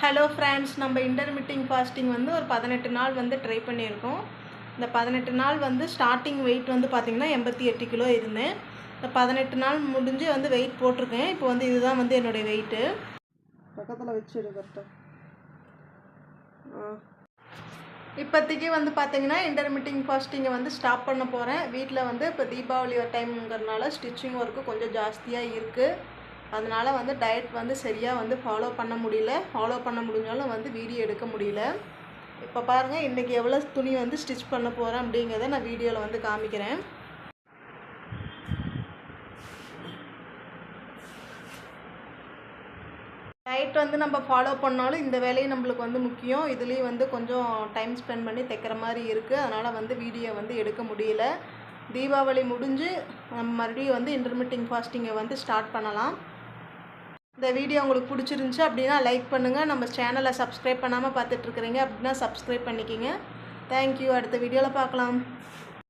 Hello friends நம்ம இன்டர்மீட்டிங் fasting வந்து ஒரு பதினெட்டு நாள் வந்து ட்ரை பண்ணியிருக்கோம். இந்த பதினெட்டு நாள் வந்து ஸ்டார்டிங் வெயிட் வந்து பார்த்திங்கன்னா எண்பத்தி எட்டு கிலோ இருந்தேன். இந்த பதினெட்டு நாள் முடிஞ்சு வந்து வெயிட் போட்டிருக்கேன். இப்போ வந்து இதுதான் வந்து என்னுடைய வெயிட்டு பக்கத்தில் வச்சு கரெக்டாக இப்போதைக்கு வந்து பார்த்தீங்கன்னா இன்டர்மீட்டிங் ஃபாஸ்டிங்கை வந்து ஸ்டாப் பண்ண போகிறேன் வீட்டில் வந்து இப்போ தீபாவளி டைம்ங்கிறதுனால ஸ்டிச்சிங் ஒர்க்கு கொஞ்சம் ஜாஸ்தியாக இருக்குது அதனால் வந்து டயட் வந்து சரியாக வந்து ஃபாலோ பண்ண முடியல. ஃபாலோ பண்ண முடிஞ்சாலும் வந்து வீடியோ எடுக்க முடியல. இப்போ பாருங்கள் இன்றைக்கி எவ்வளோ துணி வந்து ஸ்டிச் பண்ண போகிறேன் அப்படிங்கிறத நான் வீடியோவில் வந்து காமிக்கிறேன். டயட் வந்து நம்ம ஃபாலோ பண்ணாலும் இந்த வேலையும் நம்மளுக்கு வந்து முக்கியம். இதுலேயும் வந்து கொஞ்சம் டைம் ஸ்பெண்ட் பண்ணி தைக்கிற மாதிரி இருக்குது அதனால் வந்து வீடியோ வந்து எடுக்க முடியல. தீபாவளி முடிஞ்சு நம்ம மறுபடியும் வந்து இன்டர்மீட்டிங் ஃபாஸ்டிங்கை வந்து ஸ்டார்ட் பண்ணலாம். இந்த வீடியோ உங்களுக்கு பிடிச்சிருந்துச்சி அப்படின்னா லைக் பண்ணுங்கள் நம்ம சேனலை சப்ஸ்கிரைப் பண்ணாமல் பார்த்துட்ருக்குறீங்க அப்படின்னா சப்ஸ்கிரைப் பண்ணிக்கிங்க. தேங்க்யூ அடுத்த வீடியோவில் பார்க்கலாம்.